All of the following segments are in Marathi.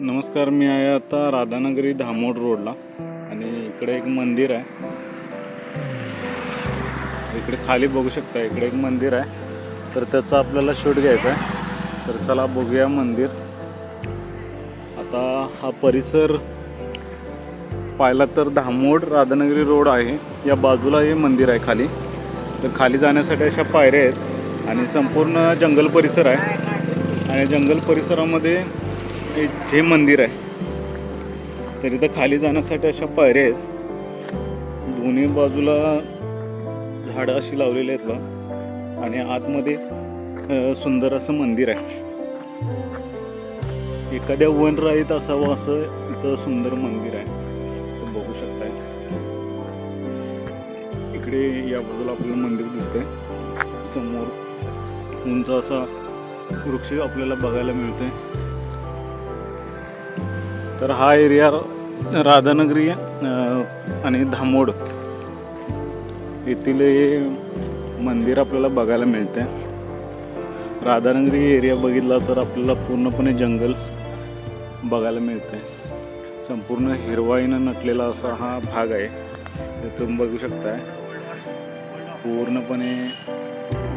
नमस्कार मी आहे आता राधानगरी धामोड रोडला आणि इकडे एक मंदिर आहे. इकडे खाली बघू शकता इकडे एक मंदिर आहे. तर त्याचा आपल्याला शूट घ्यायचा आहे. तर चला बघूया मंदिर. आता हा परिसर पाहिला तर धामोड राधानगरी रोड आहे. या बाजूला हे मंदिर आहे खाली. तर खाली जाण्यासाठी अशा पायऱ्या आहेत आणि संपूर्ण जंगल परिसर आहे. आणि जंगल परिसरामध्ये हे जे मंदिर आहे. तर इथं खाली जाण्यासाठी अशा पायऱ्या आहेत. दोन्ही बाजूला झाडं अशी लावलेली आहेत बा. आणि आतमध्ये सुंदर असं मंदिर आहे. एखाद्या वनराईत असावं असं इथं सुंदर मंदिर आहे. बघू शकताय. इकडे या बाजूला आपल्याला मंदिर दिसतंय. समोर उंच असा वृक्ष आपल्याला बघायला मिळतोय. तर हा एरिया राधानगरी आणि धामोड. येथील हे मंदिर आपल्याला बघायला मिळते राधानगरी एरिया बघितला तर आपल्याला पूर्णपणे जंगल बघायला मिळते संपूर्ण हिरवाईनं नटलेला असा हा भाग आहे. तर तुम्ही बघू शकताय. पूर्णपणे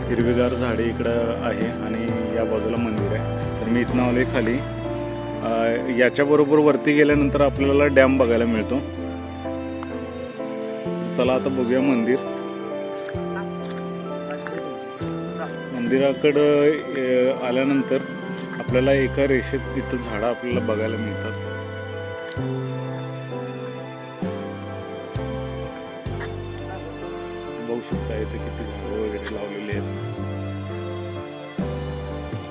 हिरवीगार झाडे इकडं आहे आणि या बाजूला मंदिर आहे. तर मी इथनं आलोय खाली. याच्याबरोबर वरती गेल्यानंतर आपल्याला डॅम बघायला मिळतो. चला आता बघूया मंदिर. मंदिराकडं आल्यानंतर आपल्याला एका रेषेत तिथं झाडं आपल्याला बघायला मिळतात. बघू शकता इथे किती झाडं वगैरे लावलेली आहेत.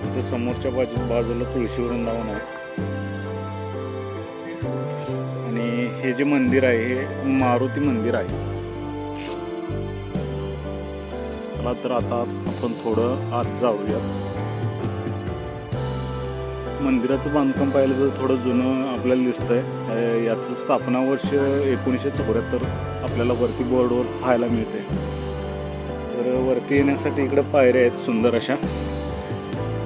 इथं समोरच्या बाजू बाजूला तुळशी वृंदावन आहे. आणि हे जे मंदिर आहे हे मारुती मंदिर आहे. चला तर आता आपण थोडं आत जाऊयात. मंदिराचं बांधकाम पाहिलं तर थोडं जुनं आपल्याला दिसतंय. याचं स्थापना वर्ष एकोणीसशे चौऱ्याहत्तर आपल्याला वरती बोर्डवर पाहायला मिळते तर वरती येण्यासाठी इकडं पायऱ्या आहेत सुंदर अशा.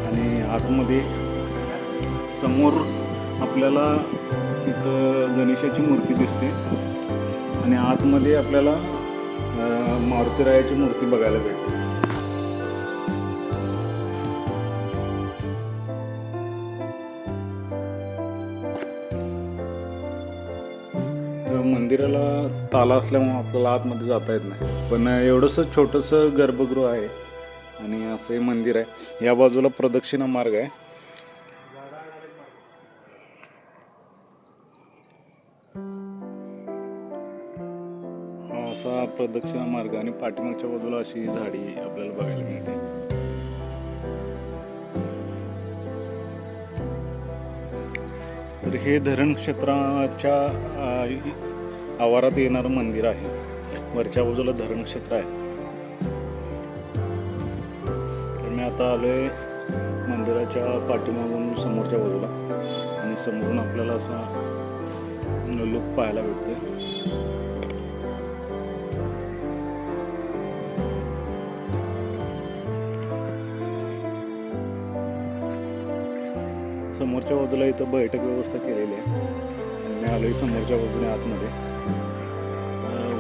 आणि आतमध्ये समोर आपल्याला इथं गणेशाची मूर्ती दिसते. आणि आतमध्ये आपल्याला मारुतीरायाची मूर्ती बघायला भेटते. मंदिराला ताला असल्यामुळे आपल्याला आतमध्ये जाता येत नाही. पण एवढंसं छोटंसं गर्भगृह आहे आणि असं हे मंदिर आहे. या बाजूला प्रदक्षिणा मार्ग आहे. असा प्रदक्षिणा मार्ग आणि पाठीमागच्या बाजूला अशी झाडी आपल्याला बघायला मिळते. तर हे धरण क्षेत्राच्या आवारात येणारं मंदिर आहे. वरच्या बाजूला धरण क्षेत्र आहे. तर मी आता आलोय मंदिराच्या पाठीमागून समोरच्या बाजूला. आणि समोरून आपल्याला असा लुक पाहायला भेटते समोरच्या बाजूला इथं बैठक व्यवस्था केलेली आहे आणि मी आलोय समोरच्या बाजूने आतमध्ये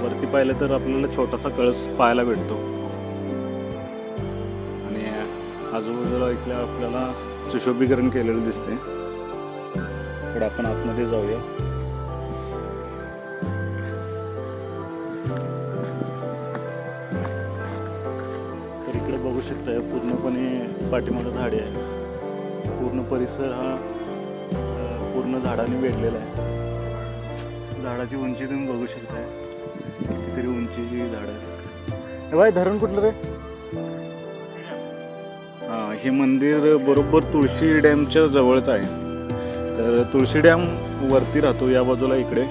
वरती पाहिलं तर आपल्याला छोटासा कळस पाहायला भेटतो आणि आजूबाजूला इथल्या आपल्याला सुशोभीकरण केलेलं दिसते थोडं आपण आतमध्ये जाऊया शकताय पूर्णपणे पाठीमागं झाडे आहे पूर्ण परिसर हा पूर्ण झाडाने वेढलेला आहे. झाडाची उंची तुम्ही बघू शकताय. कितीतरी उंचीची झाडं आहेत. बाय धरण कुठलं रे? हा हे मंदिर बरोबर तुळशी डॅमच्या जवळच आहे. तर तुळशी डॅम वरती राहतो या बाजूला इकडे.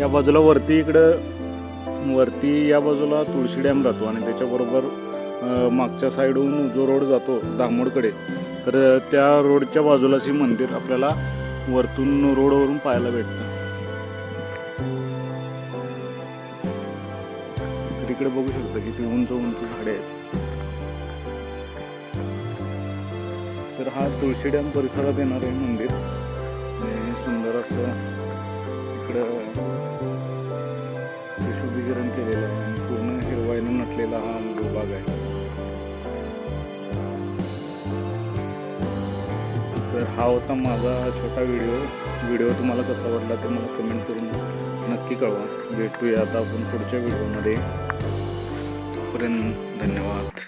या बाजूला वरती इकडं वरती या बाजूला तुळशी डॅम राहतो आणि त्याच्याबरोबर मागच्या साईडहून जो रोड जातो दामोडकडे तर त्या रोडच्या बाजूलाच हे मंदिर आपल्याला वरतून रोडवरून पाहायला भेटतं. तर इकडे बघू शकता किती उंच उंच झाडे आहेत. तर हा तुळशी डॅम परिसरात येणार आहे मंदिर. सुंदर असं इकडं सुशोभीकरण केलेलं आहे आणि पूर्ण हिरवाईनं नटलेला हा भूभाग आहे. तर हा होता माझा छोटा व्हिडिओ. व्हिडिओ तुम्हाला कसा वाटला ते मला कमेंट करून नक्की कळवा. भेटूया आता आपण पुढच्या व्हिडिओमध्ये. तोपर्यंत धन्यवाद.